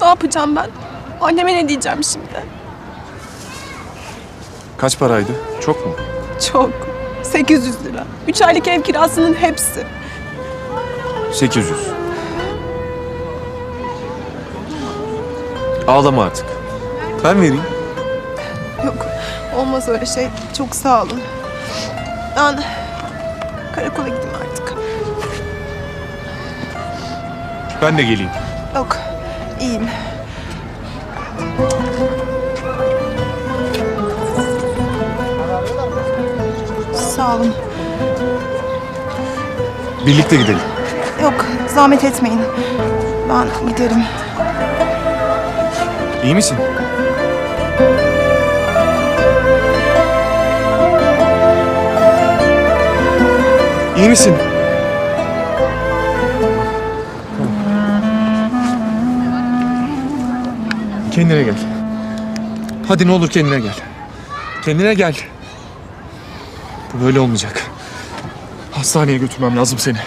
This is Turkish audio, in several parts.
Ne yapacağım ben? Anneme ne diyeceğim şimdi? Kaç paraydı? Çok mu? Çok. 800 lira. 3 aylık ev kirasının hepsi. 800. Ağlama artık. Ben vereyim. Yok. Olmaz öyle şey. Çok sağ olun. Ben karakola gideyim artık. Ben de geleyim. Yok. İyiyim. Sağ olun. Birlikte gidelim. Yok, zahmet etmeyin. Ben giderim. İyi misin? İyi misin? Kendine gel. Hadi ne olur kendine gel. Kendine gel. Bu böyle olmayacak. Hastaneye götürmem lazım seni.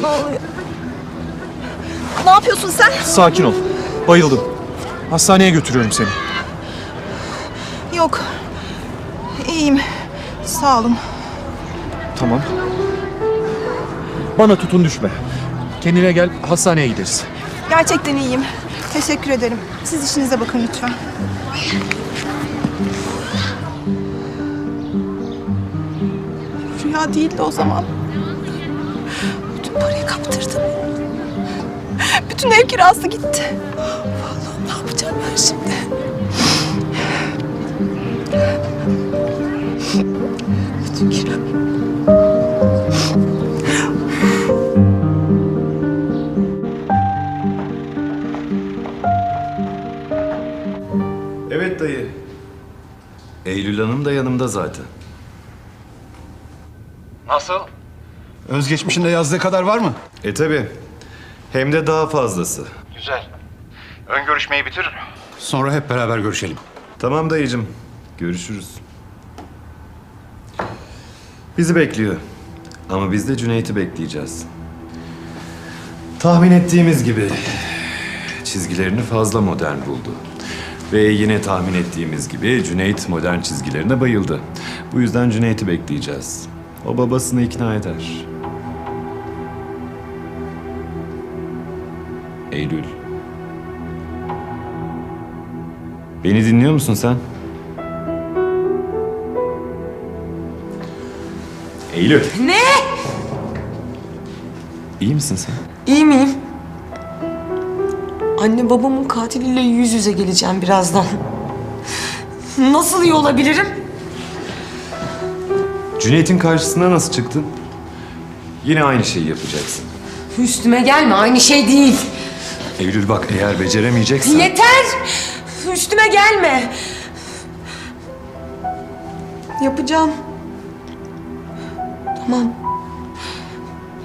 Ne oluyor? Ne yapıyorsun sen? Sakin ol. Bayıldım. Hastaneye götürüyorum seni. Yok. İyiyim. Sağ olun. Tamam. Bana tutun düşme. Kendine gel, hastaneye gideriz. Gerçekten iyiyim. Teşekkür ederim. Siz işinize bakın lütfen. Rüya değildi o zaman. Bütün parayı kaptırdım. Bütün ev kirası gitti. Allah'ım ne yapacağım ben şimdi? Bütün kira... Hanım da yanımda zaten. Nasıl? Özgeçmişinde yazdığı kadar var mı? E tabi. Hem de daha fazlası. Güzel. Ön görüşmeyi bitir. Sonra hep beraber görüşelim. Tamam dayıcım. Görüşürüz. Bizi bekliyor. Ama biz de Cüneyt'i bekleyeceğiz. Tahmin ettiğimiz gibi çizgilerini fazla modern buldu. Ve yine tahmin ettiğimiz gibi Cüneyt modern çizgilerine bayıldı. Bu yüzden Cüneyt'i bekleyeceğiz. O babasını ikna eder. Eylül. Beni dinliyor musun sen? Eylül. Ne? İyi misin sen? İyi miyim? Anne babamın katiliyle yüz yüze geleceğim birazdan. Nasıl iyi olabilirim? Cüneyt'in karşısına nasıl çıktın? Yine aynı şeyi yapacaksın. Üstüme gelme aynı şey değil. Eylül bak eğer beceremeyeceksen... Yeter! Üstüme gelme. Yapacağım. Tamam.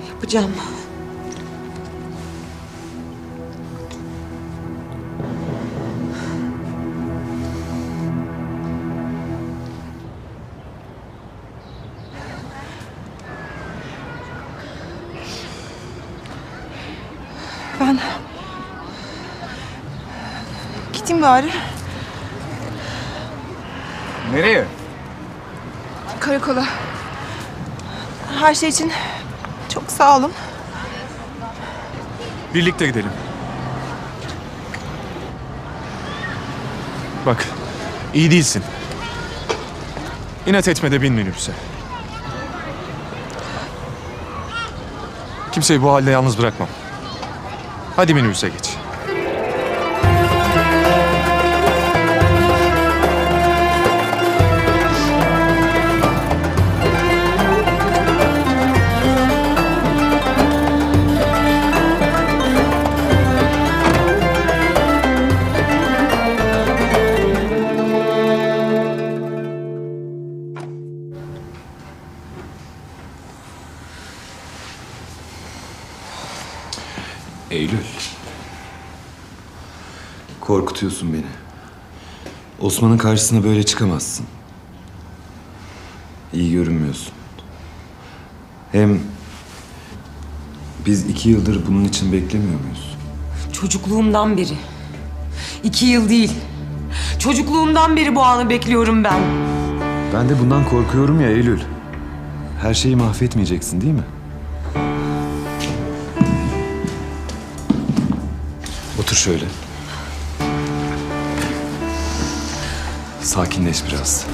Yapacağım. Bari. Nereye? Karakola. Her şey için çok sağ olun. Birlikte gidelim. Bak, iyi değilsin. İnat etme de bin minibüse. Kimseyi bu halde yalnız bırakmam. Hadi minibüse geç. Korkutuyorsun beni. Osman'ın karşısına böyle çıkamazsın. İyi görünmüyorsun. Hem Biz iki yıldır bunun için beklemiyor muyuz? Çocukluğumdan beri. İki yıl değil. Çocukluğumdan beri bu anı bekliyorum ben. Ben de bundan korkuyorum ya Eylül. Her şeyi mahvetmeyeceksin değil mi? Otur şöyle. Sakinleş biraz.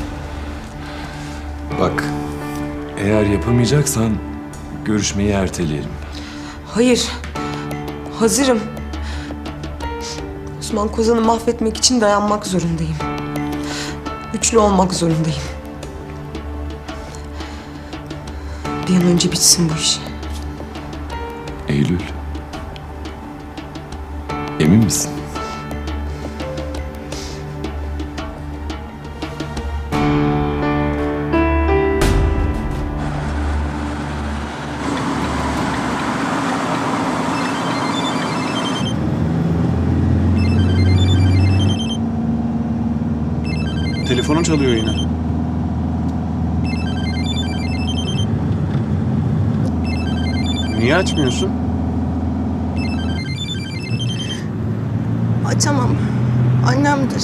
Bak, eğer yapamayacaksan görüşmeyi erteleyelim. Hayır. Hazırım. Osman Kozan'ı mahvetmek için dayanmak zorundayım. Güçlü olmak zorundayım. Bir an önce bitsin bu iş. Eylül. Emin misin? Telefonun çalıyor yine. Niye açmıyorsun? Açamam. Annemdir.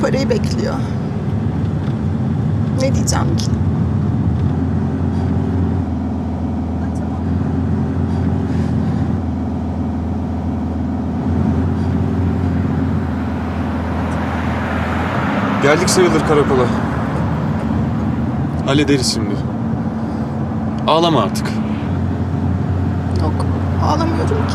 Parayı bekliyor. Ne diyeceğim ki? Geldik sayılır karakola. Hallederiz şimdi. Ağlama artık. Yok, ağlamıyorum ki.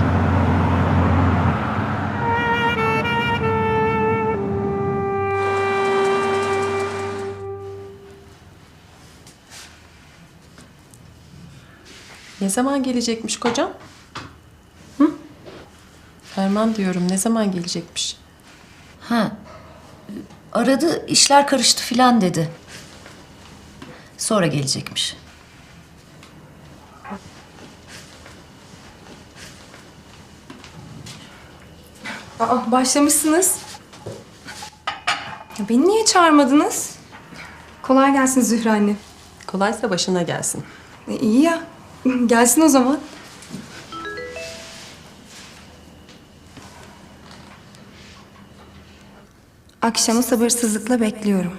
Ne zaman gelecekmiş kocam? Hı? Ferman diyorum ne zaman gelecekmiş? Ha. Aradı, işler karıştı filan dedi. Sonra gelecekmiş. Aa, başlamışsınız. Ya beni niye çağırmadınız? Kolay gelsin Zühre anne. Kolaysa başına gelsin. E, iyi ya. Gelsin o zaman. Akşamı sabırsızlıkla bekliyorum.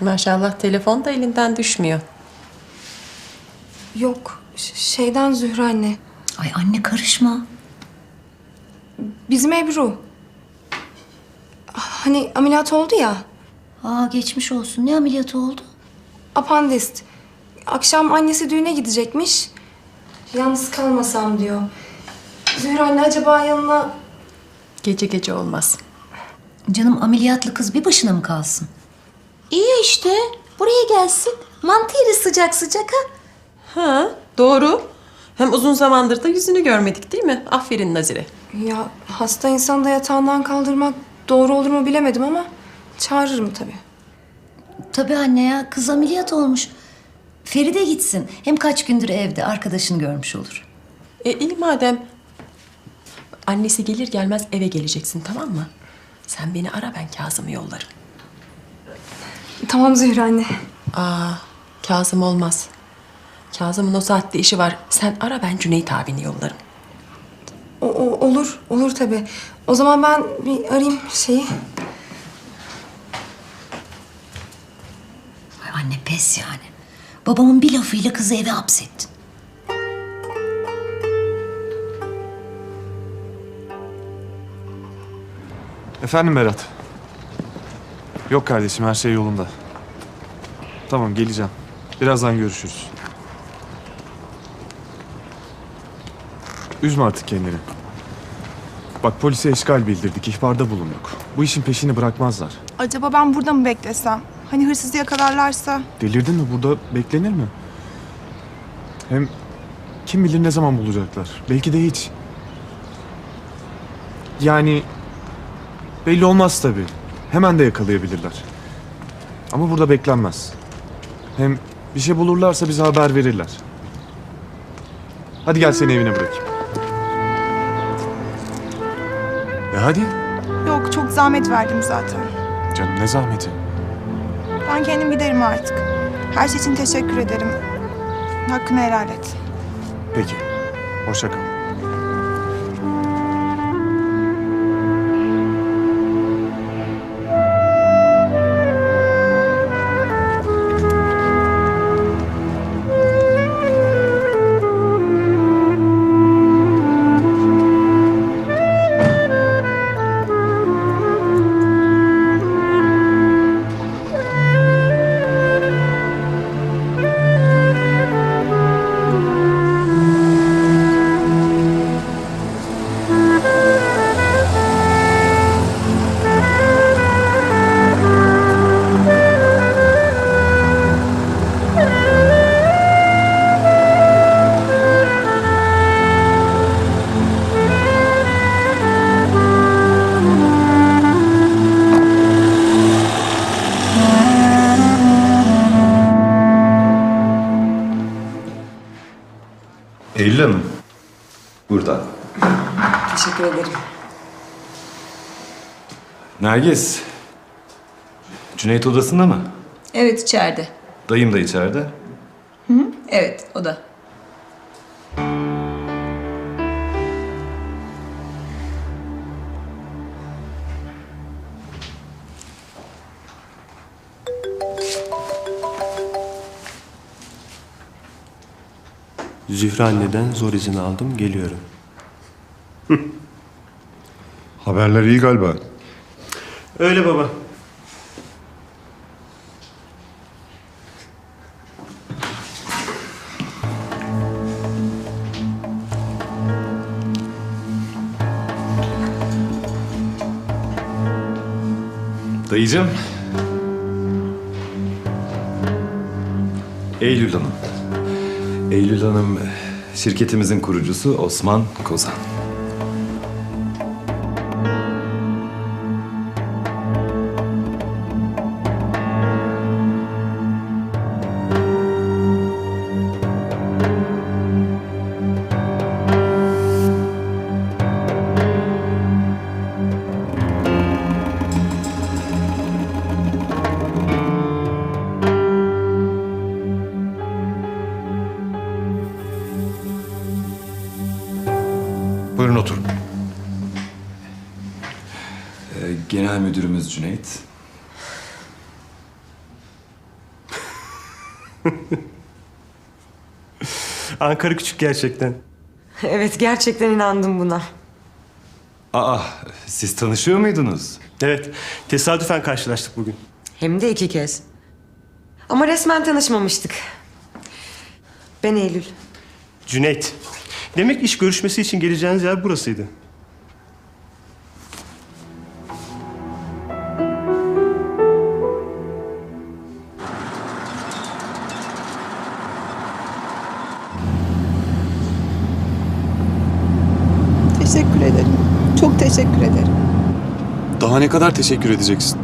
Maşallah telefon da elinden düşmüyor. Yok, ş- şeyden Zühre anne. Ay anne karışma. Bizim Ebru. Hani ameliyat oldu ya. Aa geçmiş olsun. Ne ameliyatı oldu? Apandist. Akşam annesi düğüne gidecekmiş. Yalnız kalmasam diyor. Zühre anne acaba yanına Gece gece olmaz. Canım ameliyatlı kız bir başına mı kalsın? İyi ya işte. Buraya gelsin. Mantı yeri sıcak sıcak ha. Ha doğru. Hem uzun zamandır da yüzünü görmedik değil mi? Aferin Nazire. Ya hasta insanı da yatağından kaldırmak doğru olur mu bilemedim ama çağırırım tabii. Tabii anne ya kız ameliyat olmuş. Feride gitsin. Hem kaç gündür evde arkadaşını görmüş olur. E iyi madem. Annesi gelir gelmez eve geleceksin tamam mı? Sen beni ara ben Kazım'ı yollarım. Tamam Zühre anne. Aa Kazım olmaz. Kazım'ın o saatte işi var. Sen ara ben Cüneyt abini yollarım. O, o- olur, olur tabii. O zaman ben bir arayayım şeyi. Ay anne pes yani. Babamın bir lafıyla kızı eve hapsettin. Efendim Berat. Yok kardeşim her şey yolunda. Tamam geleceğim. Birazdan görüşürüz. Üzme artık kendini. Bak polise eşgal bildirdik, ihbarda bulunduk. Bu işin peşini bırakmazlar. Acaba ben burada mı beklesem? Hani hırsızı yakalarlarsa? Delirdin mi? Burada beklenir mi? Hem kim bilir ne zaman bulacaklar. Belki de hiç. Yani belli olmaz tabii. Hemen de yakalayabilirler. Ama burada beklenmez. Hem bir şey bulurlarsa bize haber verirler. Hadi gel seni evine bırakayım. E hadi. Yok, çok zahmet verdim zaten. Canım ne zahmeti. Ben kendim giderim artık. Her şey için teşekkür ederim. Hakkını helal et. Peki. Hoşça kal. Ederim. Nergis. Cüneyt odasında mı? Evet içeride. Dayım da içeride. Evet o da. Zühre anneden zor izin aldım, geliyorum. Haberler iyi galiba. Öyle baba. Dayıcım. Eylül Hanım. Eylül Hanım şirketimizin kurucusu Osman Kozan. Ankara küçük gerçekten. Evet gerçekten inandım buna. Aa, siz tanışıyor muydunuz? Evet, tesadüfen karşılaştık bugün. Hem de iki kez. Ama resmen tanışmamıştık. Ben Eylül. Cüneyt. Demek iş görüşmesi için geleceğiniz yer burasıydı. Kadar teşekkür edeceksin?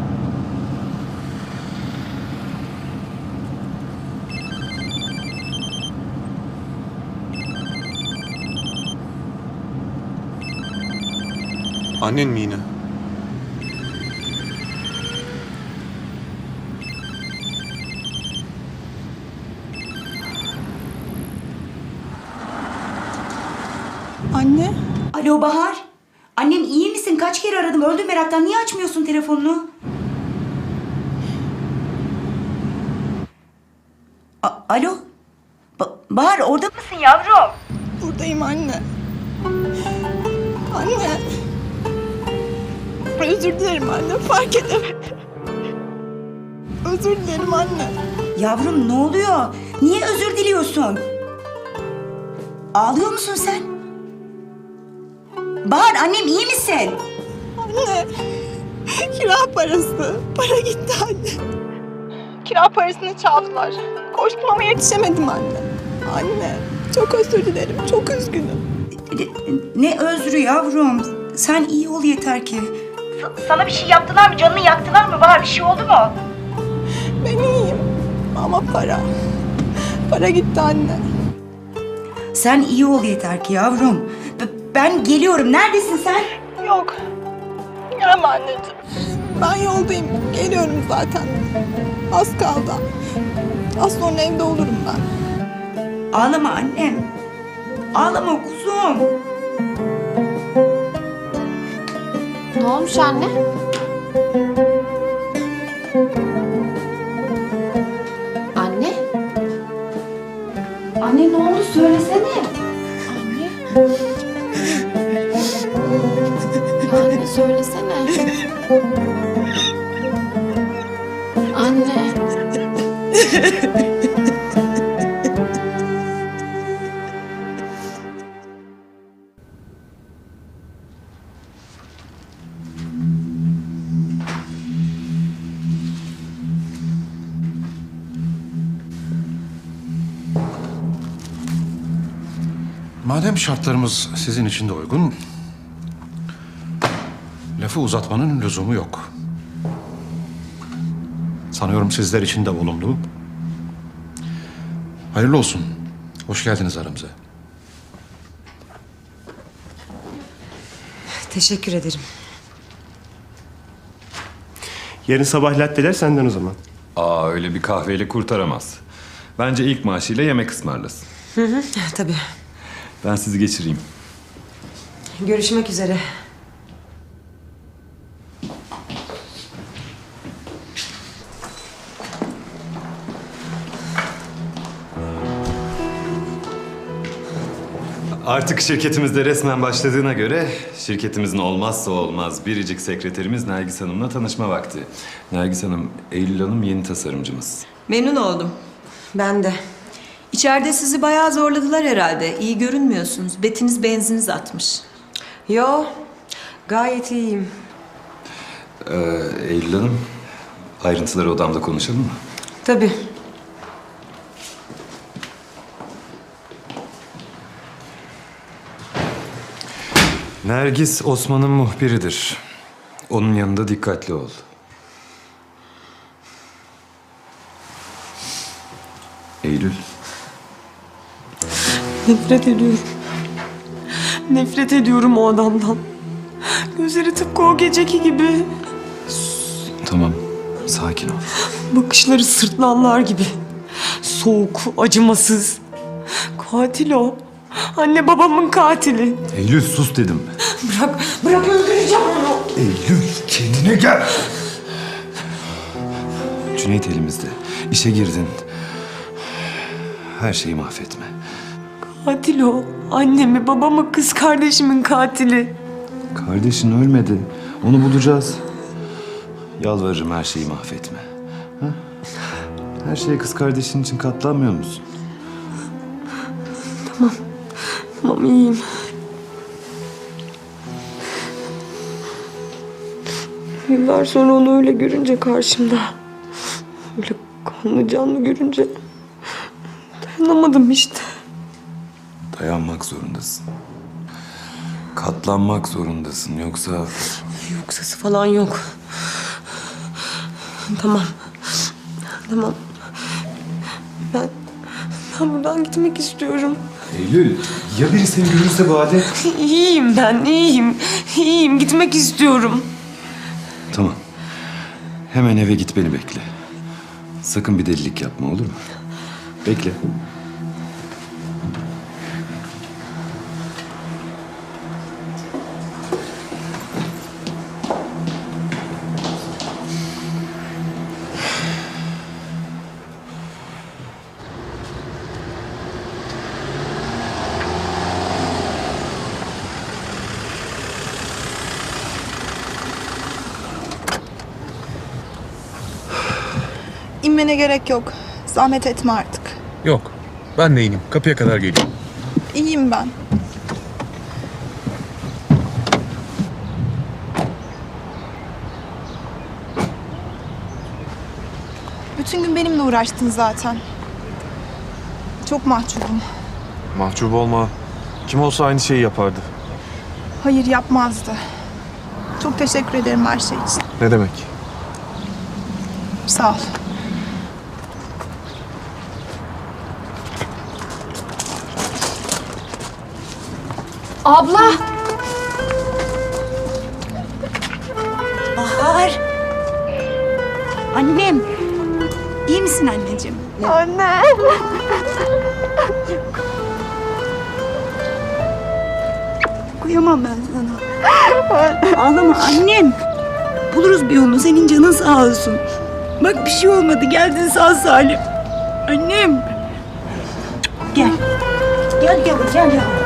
Annen mi yine? Anne. Alo Bahar. Annem iyi misin? Kaç kere aradım. Öldüm meraktan. Niye açmıyorsun telefonunu? A- Alo. Ba- Bahar orada mısın yavrum? Buradayım anne. Anne. Özür dilerim anne. Fark edemedim. Özür dilerim anne. Yavrum ne oluyor? Niye özür diliyorsun? Ağlıyor musun sen? Bahar annem iyi misin? Anne. Kira parası. Para gitti anne. Kira parasını çaldılar. Koştum ama yetişemedim anne. Anne. Çok özür dilerim. Çok üzgünüm. Ne özrü yavrum. Sen iyi ol yeter ki. sana bir şey yaptılar mı? Canını yaktılar mı? Bahar bir şey oldu mu? Ben iyiyim. Ama para. Para gitti anne. Sen iyi ol yeter ki yavrum. Ben geliyorum. Neredesin sen? Yok. Gelme anneciğim. Ben yoldayım. Geliyorum zaten. Az kaldı. Az sonra evde olurum ben. Ağlama annem. Ağlama kuzum. Ne olmuş anne? Anne? Anne ne oldu söylesene. Anne. Söylesene. Anne. Madem şartlarımız sizin için de uygun, lafı uzatmanın lüzumu yok. Sanıyorum sizler için de olumlu. Hayırlı olsun. Hoş geldiniz aramıza. Teşekkür ederim. Yarın sabah latteler senden o zaman. Aa öyle bir kahveyle kurtaramaz. Bence ilk maaşıyla yemek ısmarlasın. Hı hı, tabii. Ben sizi geçireyim. Görüşmek üzere. Artık şirketimizde resmen başladığına göre şirketimizin olmazsa olmaz biricik sekreterimiz Nergis Hanım'la tanışma vakti. Nergis Hanım, Eylül Hanım yeni tasarımcımız. Memnun oldum. Ben de. İçeride sizi bayağı zorladılar herhalde. İyi görünmüyorsunuz. Betiniz benziniz atmış. Yo, gayet iyiyim. Ee, Eylül Hanım, ayrıntıları odamda konuşalım mı? Tabii. Nergis Osman'ın muhbiridir. Onun yanında dikkatli ol. Eylül, Nefret ediyorum. Nefret ediyorum o adamdan. Gözleri tıpkı o geceki gibi. tamam. Sakin ol. Bakışları sırtlanlar gibi. Soğuk, acımasız. Katil o. Anne babamın katili. Eylül sus dedim. Bırak, öldüreceğim onu. Eylül kendine gel. Cüneyt elimizde. İşe girdin. Her şeyi mahvetme. Katil o. Annemi, babamı, kız kardeşimin katili. Kardeşin ölmedi. Onu bulacağız. Yalvarırım her şeyi mahvetme. Ha? Her şeye kız kardeşin için katlanmıyor musun? Tamam iyiyim. Yıllar sonra onu öyle görünce karşımda. Öyle kanlı canlı görünce dayanamadım işte. Dayanmak zorundasın. Katlanmak zorundasın. Yoksa Yoksası falan yok. Tamam. Tamam. Ben, ben buradan gitmek istiyorum. Eylül, ya biri seni görürse Bade? İyiyim ben, iyiyim. İyiyim, gitmek istiyorum. Hemen eve git beni bekle. Sakın bir delilik yapma olur mu? Bekle. İnmene gerek yok. Zahmet etme artık. Yok. Ben de ineyim. Kapıya kadar geleyim. İyiyim ben. Bütün gün benimle uğraştın zaten. Çok mahcubum. Mahcup olma. Kim olsa aynı şeyi yapardı. Hayır yapmazdı. Çok teşekkür ederim her şey için. Ne demek? Sağ ol. Abla! Bahar. Annem. İyi misin anneciğim? Anne. Kıyamam ben sana. Ağlama annem. Buluruz bir yolunu. Senin canın sağ olsun. Bak bir şey olmadı. Geldin sağ salim. Annem. Gel. Gel gel gel gel.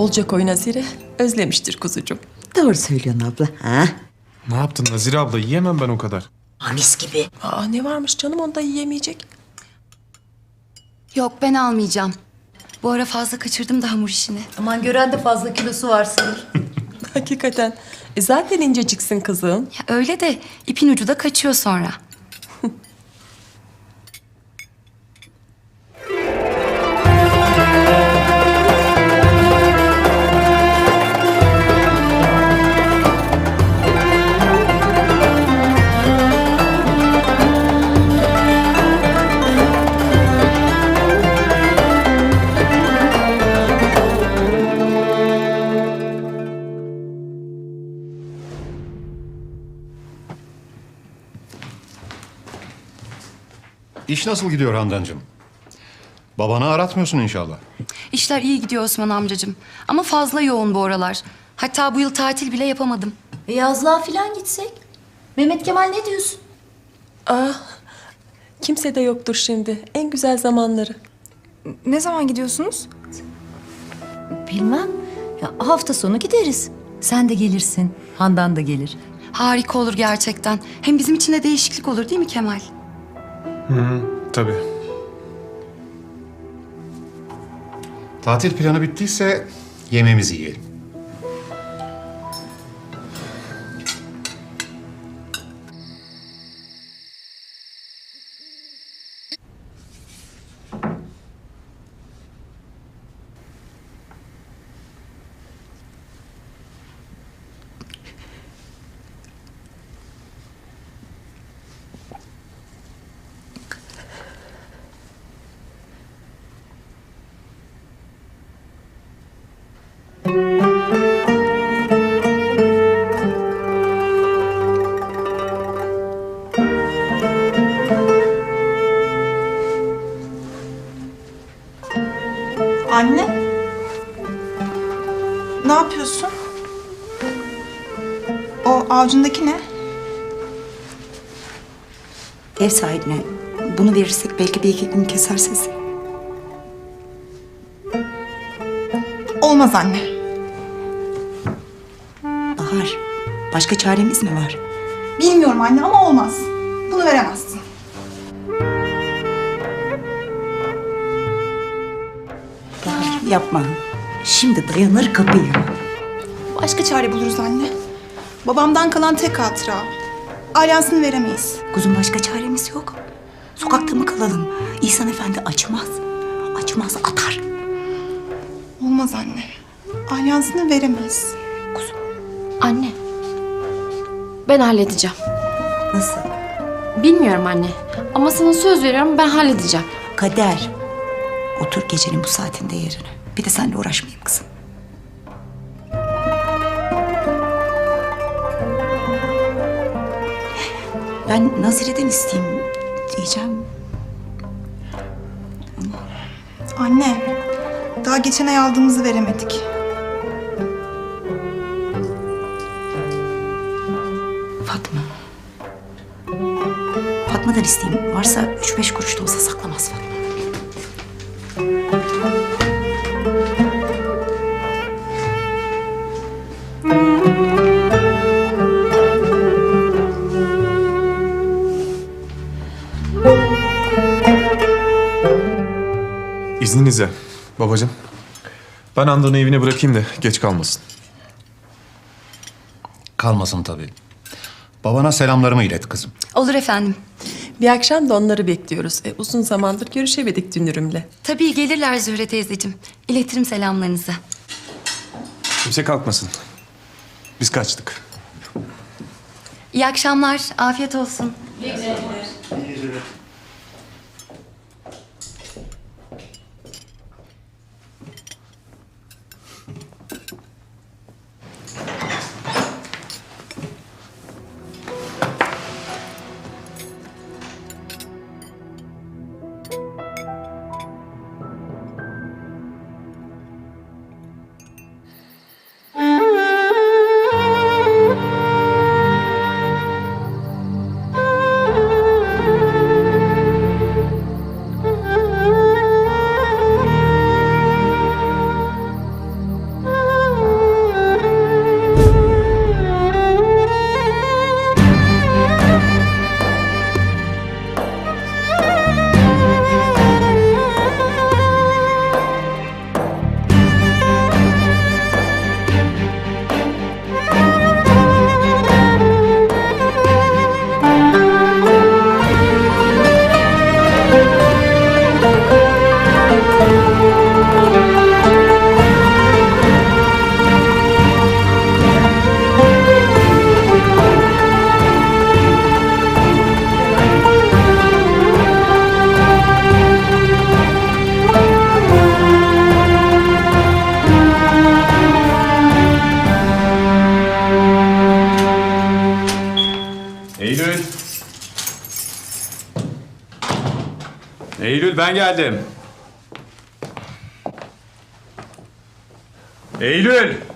Bolca koy Nazire. Özlemiştir kuzucuğum. Doğru söylüyorsun abla. Ha? Ne yaptın Nazire abla? Yiyemem ben o kadar. Mis gibi. Aa ne varmış canım onda yiyemeyecek. Yok ben almayacağım. Bu ara fazla kaçırdım da hamur işini. Aman gören de fazla kilosu var sanır. Hakikaten. E zaten inceciksin kızım. Ya öyle de ipin ucu da kaçıyor sonra. İş nasıl gidiyor Handancığım? Babanı aratmıyorsun inşallah. İşler iyi gidiyor Osman amcacığım. Ama fazla yoğun bu aralar. Hatta bu yıl tatil bile yapamadım. E yazlığa falan gitsek? Mehmet Kemal ne diyorsun? Aa kimse de yoktur şimdi. En güzel zamanları. Ne zaman gidiyorsunuz? Bilmem. Ya hafta sonu gideriz. Sen de gelirsin. Handan da gelir. Harika olur gerçekten. Hem bizim için de değişiklik olur değil mi Kemal? Tabii. Tatil planı bittiyse yemeğimizi yiyelim. O avucundaki ne? Ev sahibine bunu verirsek belki bir iki gün keser sesi. Olmaz anne. Bahar, başka çaremiz mi var? Bilmiyorum anne ama olmaz. Bunu veremezsin. Bahar yapma. Şimdi dayanır kapıyı. Başka çare buluruz anne. Babamdan kalan tek hatıra. Alyansını veremeyiz. Kuzum başka çaremiz yok. Sokakta mı kalalım? İhsan Efendi açmaz. Açmaz atar. Olmaz anne. Alyansını veremeyiz. Anne. Ben halledeceğim. Nasıl? Bilmiyorum anne. Ama sana söz veriyorum ben halledeceğim. Kader. Otur gecenin bu saatinde yerine. Bir de seninle uğraşmayayım kızım. Ben Nazire'den isteyeyim diyeceğim. Anne. Daha geçen ay aldığımızı veremedik. Fatma. Fatma'dan isteyeyim. Varsa üç beş kuruş da olsa saklamaz Fatma. Babacığım. Ben Handan'ı evine bırakayım da geç kalmasın. Kalmasın tabii. Babana selamlarımı ilet kızım. Olur efendim. Bir akşam da onları bekliyoruz. E, uzun zamandır görüşemedik Dünürüm'le. Tabii gelirler Zühre teyzeciğim. İletirim selamlarınızı. Kimse kalkmasın. Biz kaçtık. İyi akşamlar. Afiyet olsun. Eylül. Eylül ben geldim. Eylül.